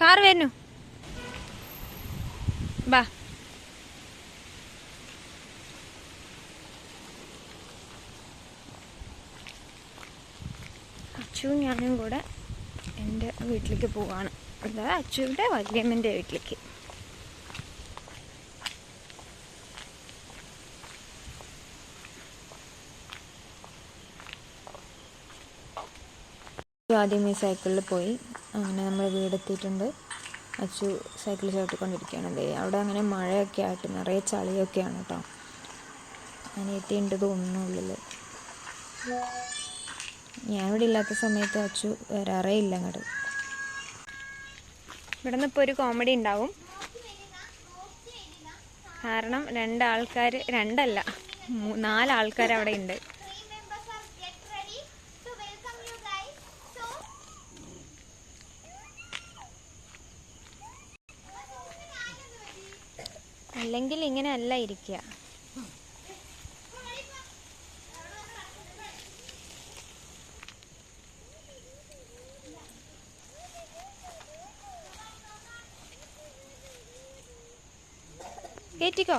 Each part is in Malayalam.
കാർ വരുന്നു. ബാ. അച്ചു ഞാനും കൂടെ എന്റെ വീട്ടിലേക്ക് പോവാണ്. അതായത് അച്ചുവിന്റെ വല്യമ്മന്റെ വീട്ടിലേക്ക്. ആദ്യം ഈ സൈക്കിളിൽ പോയി. അങ്ങനെ നമ്മൾ വീടെത്തിയിട്ടുണ്ട്. അച്ചു സൈക്കിൾ ചവിട്ടിക്കൊണ്ടിരിക്കുകയാണ്. ദേ അവിടെ അങ്ങനെ മഴയൊക്കെ ആയിട്ട് നിറയെ ചളിയൊക്കെയാണ് കേട്ടോ. അങ്ങനെ എത്തിയിട്ടുണ്ട് തോന്നുന്നുള്ളിൽ ഞാൻ ഇവിടെ ഇല്ലാത്ത സമയത്ത് അച്ചു വരാറേ ഇല്ല അങ്ങോട്ട്. ഇവിടെ നിന്ന് ഇപ്പോൾ ഒരു കോമഡി ഉണ്ടാവും. കാരണം രണ്ടാൾക്കാർ രണ്ടല്ല നാലാൾക്കാർ അവിടെ ഉണ്ട്. അല്ല ഇരിക്കുക കേറ്റിക്കോ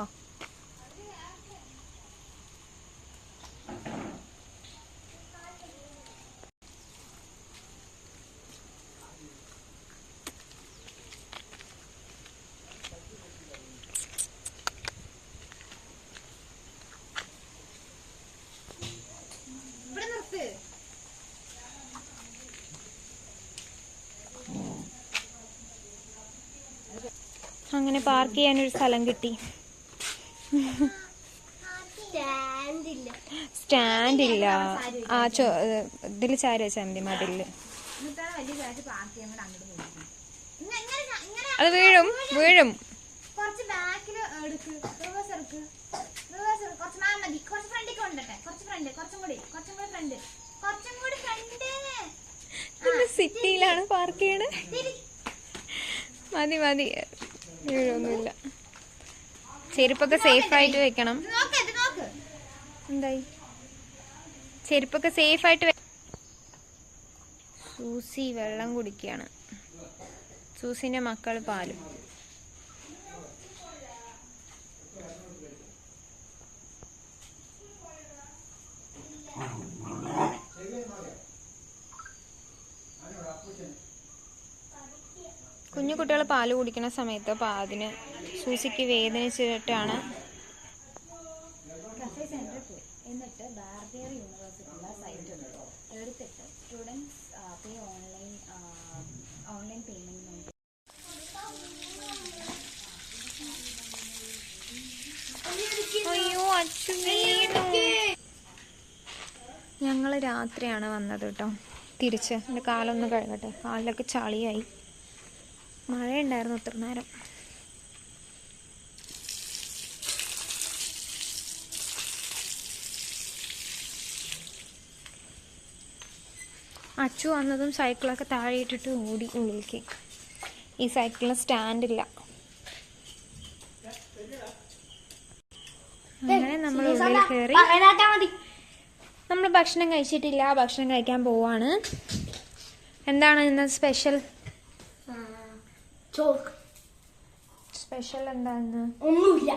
ഇവിടെ നിർത്ത് അങ്ങനെ പാർക്ക് ചെയ്യാനൊരു സ്ഥലം കിട്ടി. സ്റ്റാൻഡ് ഇല്ല ആ ചോ ഇതിൽ ചാരി വെച്ചാൽ മതി മതിൽ അത് വീഴും വീഴും. സിറ്റിയിലാണ് പാർക്ക് ചെയ്യണേ. മതി മതി. വീഴൊന്നുമില്ല. ചെരുപ്പൊക്കെ സേഫ് ആയിട്ട് വെക്കണം. എന്തായി? ചെരുപ്പൊക്കെ സേഫ് ആയിട്ട് സൂസി വെള്ളം കുടിക്കുകയാണ് സൂസിന്റെ മക്കൾ പാലും. കുഞ്ഞു കുട്ടികൾ പാൽ കുടിക്കുന്ന സമയത്ത് അതിന് സൂസിക്ക് വേദനിച്ചിട്ടാണ് കഫേ സെന്ററിൽ പോയി എന്നിട്ട് ബാർബിയർ യൂണിവേഴ്സിറ്റിയുടെ സൈറ്റ് ഉണ്ട്. എടുത്തിട്ട് students pay online online payment അയ്യോ ഞങ്ങൾ രാത്രിയാണ് വന്നത് കേട്ടോ. തിരിച്ച്. എന്റെ കാലൊന്ന് കഴുകട്ടെ. കാലിലൊക്കെ ചളിയായി. മഴയുണ്ടായിരുന്നു അത്ര നേരം. അച്ചു വന്നതും സൈക്കിളൊക്കെ താഴെ ഇട്ടിട്ട് ഓടി ഉള്ളിലേക്ക്. ഈ സൈക്കിളിന് സ്റ്റാൻഡില്ല അങ്ങനെ നമ്മൾ ഉള്ളിൽ കയറി നമ്മൾ ഭക്ഷണം കഴിച്ചിട്ടില്ല ഭക്ഷണം കഴിക്കാൻ പോവാണ്. എന്താണ് ഇന്ന് സ്പെഷ്യൽ ചോക്ക്. സ്പെഷ്യൽ എന്താന്ന്? ഒന്നുമില്ല.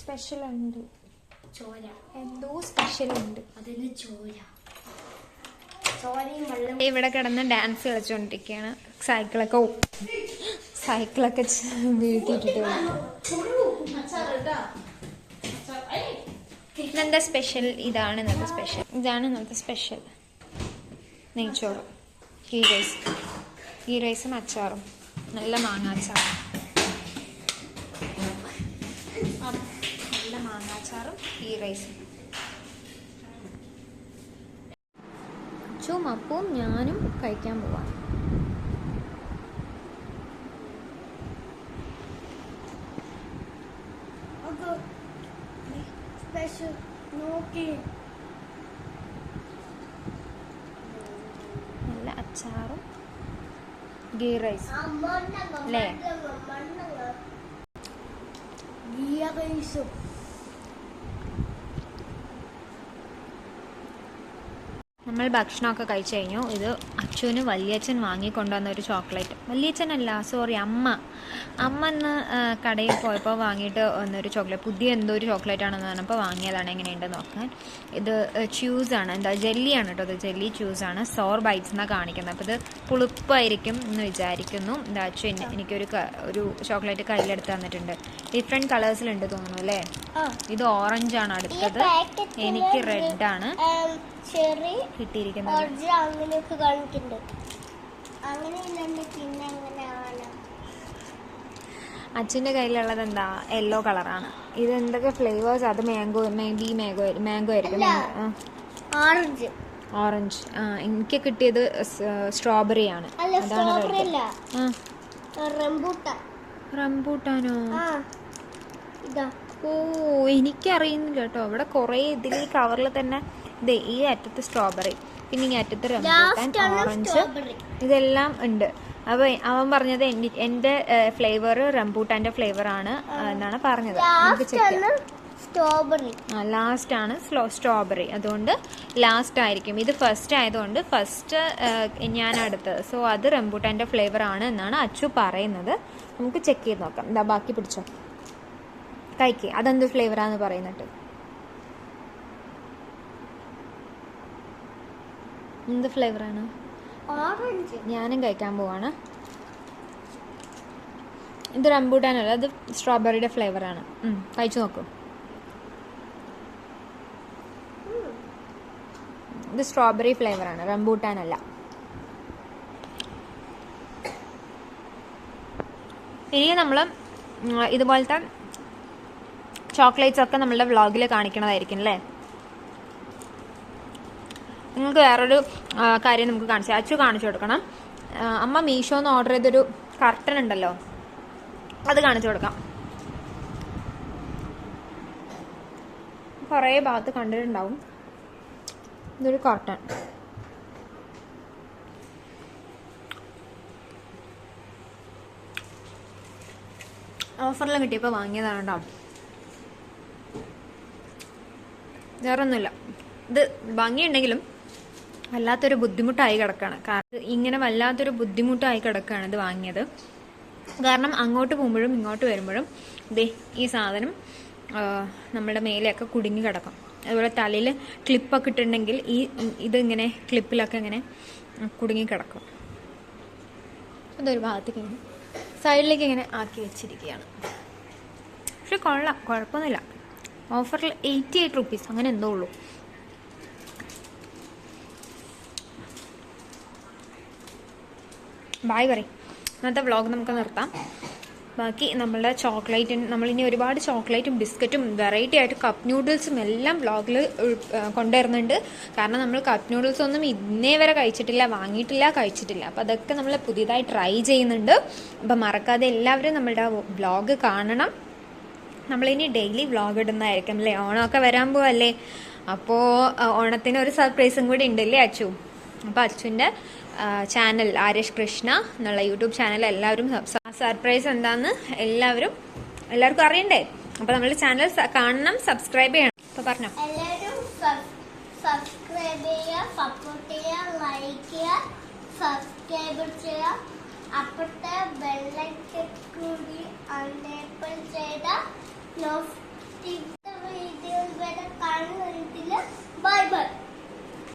സ്പെഷ്യൽ ഉണ്ട്. ചോര. എന്തോ സ്പെഷ്യൽ ഉണ്ട്. അതിന് ചോര. ഇവിടെ കിടന്ന് ഡാൻസ് കളിച്ചുകൊണ്ടിരിക്കുകയാണ് സൈക്കിളൊക്കെ സൈക്കിളൊക്കെ വീഴ്ത്തിയിട്ടിട്ട് വന്നു. ഇന്നെന്താ സ്പെഷ്യൽ ഇതാണ് ഇന്നത്തെ സ്പെഷ്യൽ ഇതാണ് ഇന്നത്തെ സ്പെഷ്യൽ നെയ്ച്ചോറും. ഗീ റൈസ് ഗീ റൈസും അച്ചാറും. നല്ല മാങ്ങാച്ചാർ നല്ല മാങ്ങാച്ചാറും ഈ റൈസും. അച്ചും അപ്പവും ഞാനും കഴിക്കാൻ പോവാം. നോക്കി നല്ല അച്ചാറും ഗീ റൈസ്. അല്ലേ? ഗീ റൈസും. നമ്മൾ ഭക്ഷണമൊക്കെ കഴിച്ചു കഴിഞ്ഞു. ഇത് അച്ഛന് വലിയച്ഛൻ വാങ്ങിക്കൊണ്ടുവന്ന ഒരു ചോക്ലേറ്റ്. വലിയച്ഛനല്ല സോറി അമ്മ. അമ്മ ഇന്ന് കടയിൽ പോയപ്പോൾ വാങ്ങിയിട്ട് വന്നൊരു ചോക്ലേറ്റ്. പുതിയ എന്തോ ഒരു ചോക്ലേറ്റ് ആണെന്ന് പറഞ്ഞപ്പോൾ വാങ്ങിയതാണ് എങ്ങനെയുണ്ടെന്ന് നോക്കാൻ. ഇത് ച്യൂസാണ് എന്താ ജെല്ലിയാണ് കേട്ടോ ഇത്. ജെല്ലി ച്യൂസാണ് സോർ ബൈറ്റ്സ് എന്നാണ് കാണിക്കുന്നത്. അപ്പോൾ ഇത് പുളിപ്പായിരിക്കും എന്ന് വിചാരിക്കുന്നു. എന്താ അച്ഛൻ എനിക്കൊരു ഒരു ചോക്ലേറ്റ് കയ്യിലെടുത്ത് തന്നിട്ടുണ്ട്. ഡിഫറെന്റ് കളേഴ്സിലുണ്ട് തോന്നുന്നു അല്ലേ? ഇത് ഓറഞ്ച് ആണ് അടുത്തത്. എനിക്ക് റെഡ് ആണ്. ചെറി കിട്ടിയിരിക്കുന്നത്. ഓറഞ്ച് അങ്ങനെയൊക്കെ കാണിക്കുന്നുണ്ട് അങ്ങനെ ഇല്ലാണ്ട് പിന്നെ എങ്ങനെയാണ് അച്ഛന്റെ കയ്യിലുള്ളത് എന്താ? യെല്ലോ കളറാണ് ഇത് എന്തൊക്കെ ഫ്ലേവേഴ്സ് അത് മാംഗോ മേബി മാംഗോ മാംഗോ ആയിരിക്കും ഓറഞ്ച് ഓറഞ്ച് ആ. എനിക്ക് കിട്ടിയത് സ്ട്രോബെറി ആണ്. റംബൂട്ടാനോ? ഓ എനിക്കറിയുന്നില്ല കേട്ടോ. ഇവിടെ കുറേ ഇതിൽ കവറിൽ തന്നെ ഇതേ ഈ അറ്റത്ത് സ്ട്രോബെറി പിന്നെ ഈ അറ്റത്ത് റംബൂട്ടാൻ ഓറഞ്ച് ഇതെല്ലാം ഉണ്ട്. അപ്പോൾ അവൻ പറഞ്ഞത് എന്റെ എന്റെ ഫ്ലേവർ റംബൂട്ടാന്റെ ഫ്ലേവർ ആണ് എന്നാണ് പറഞ്ഞത്. നമുക്ക് ലാസ്റ്റ് ചെക്ക് ആണ് സ്ട്രോബെറി ലാസ്റ്റ് ആണ് സ്ലോ സ്ട്രോബെറി അതുകൊണ്ട് ലാസ്റ്റ് ആയിരിക്കും. ഇത് ഫസ്റ്റ് ആയതുകൊണ്ട് ഫസ്റ്റ് ഞാൻ അടുത്തത് സോ അത് റംബൂട്ടാന്റെ ഫ്ലേവർ ആണ് എന്നാണ് അച്ചു പറയുന്നത്. നമുക്ക് ചെക്ക് ചെയ്ത് നോക്കാം. എന്താ ബാക്കി പിടിച്ചോ. കഴിക്കേ. അതെന്ത് ഫ്ലേവറാന്ന് പറയുന്നുണ്ട് എന്ത് ഫ്ലേവറാണ്? ഓറഞ്ച്. ഞാനും കഴിക്കാൻ പോവാണ്. ഇത് റംബൂട്ടാനല്ല അത് സ്ട്രോബെറിയുടെ ഫ്ലേവറാണ്. കഴിച്ചു നോക്കൂ. ഇത് സ്ട്രോബെറി ഫ്ലേവറാണ് റംബൂട്ടാൻ അല്ല ഇനി നമ്മൾ ഇതുപോലത്തെ ചോക്ലേറ്റ്സ് ഒക്കെ നമ്മളുടെ വ്ളോഗിൽ കാണിക്കണതായിരിക്കും അല്ലേ? നിങ്ങൾക്ക് വേറൊരു കാര്യം നമുക്ക് കാണിച്ചു അച്ചു കാണിച്ചു കൊടുക്കണം. അമ്മ മീഷോന്ന് ഓർഡർ ചെയ്തൊരു കർട്ടൻ ഉണ്ടല്ലോ. അത് കാണിച്ചു കൊടുക്കാം. കുറേ ഭാഗത്ത് കണ്ടിട്ടുണ്ടാവും. ഇതൊരു കർട്ടൻ ഓഫറിൽ കിട്ടിയപ്പോൾ വാങ്ങിയതാണ് കേട്ടോ വേറൊന്നുമില്ല. ഇത് ഭംഗിയുണ്ടെങ്കിലും വല്ലാത്തൊരു ബുദ്ധിമുട്ടായി കിടക്കുകയാണ് കാരണം ഇങ്ങനെ വല്ലാത്തൊരു ബുദ്ധിമുട്ടായി കിടക്കുകയാണ് ഇത് വാങ്ങിയത്. കാരണം അങ്ങോട്ട് പോകുമ്പോഴും ഇങ്ങോട്ട് വരുമ്പോഴും ദേ ഈ സാധനം നമ്മുടെ മേലെയൊക്കെ കുടുങ്ങി കിടക്കും. അതുപോലെ തലയിൽ ക്ലിപ്പൊക്കെ ഇട്ടിട്ടുണ്ടെങ്കിൽ ഈ ഇതിങ്ങനെ ക്ലിപ്പിലൊക്കെ ഇങ്ങനെ കുടുങ്ങി കിടക്കും. അതൊരു ഭാഗത്തേക്ക് ഇങ്ങനെ സൈഡിലേക്ക് ഇങ്ങനെ ആക്കി വെച്ചിരിക്കുകയാണ്. പക്ഷെ കൊള്ളാം കുഴപ്പമൊന്നുമില്ല. ഓഫറിൽ എയ്റ്റി എയ്റ്റ് റുപ്പീസ് അങ്ങനെ എന്തോ ഉള്ളൂ. ബായ് പറയും ഇന്നത്തെ വ്ളോഗ് നമുക്ക് നിർത്താം. ബാക്കി നമ്മളുടെ ചോക്ലേറ്റും നമ്മളിനി ഒരുപാട് ചോക്ലേറ്റും ബിസ്ക്കറ്റും വെറൈറ്റി ആയിട്ട് കപ്പ് നൂഡിൽസും എല്ലാം വ്ളോഗിൽ കൊണ്ടുവരുന്നുണ്ട്. കാരണം നമ്മൾ കപ്പ് നൂഡിൽസ് ഒന്നും ഇന്നേ വരെ കഴിച്ചിട്ടില്ല വാങ്ങിയിട്ടില്ല കഴിച്ചിട്ടില്ല. അപ്പോൾ അതൊക്കെ നമ്മൾ പുതിയതായി ട്രൈ ചെയ്യുന്നുണ്ട്. അപ്പോൾ മറക്കാതെ എല്ലാവരും നമ്മളുടെ വ്ളോഗ് കാണണം. നമ്മളിനി ഡെയിലി വ്ളോഗ് ഇടുന്നതായിരിക്കും അല്ലേ? ഓണമൊക്കെ വരാൻ പോവല്ലേ? അപ്പോൾ ഓണത്തിന് ഒരു സർപ്രൈസും കൂടി ഉണ്ടല്ലേ അച്ചു? അപ്പോൾ അച്ചുവിന്റെ ചാനൽ ആരേഷ് കൃഷ്ണ എന്നുള്ള യൂട്യൂബ് ചാനൽ എല്ലാവരും സർപ്രൈസ് എന്താന്ന് എല്ലാവരും എല്ലാവർക്കും അറിയണ്ടേ? അപ്പൊ നമ്മൾ ചാനൽ കാണണം സബ്സ്ക്രൈബ് ചെയ്യണം. അപ്പൊ പറഞ്ഞോ. Subscribe bye bye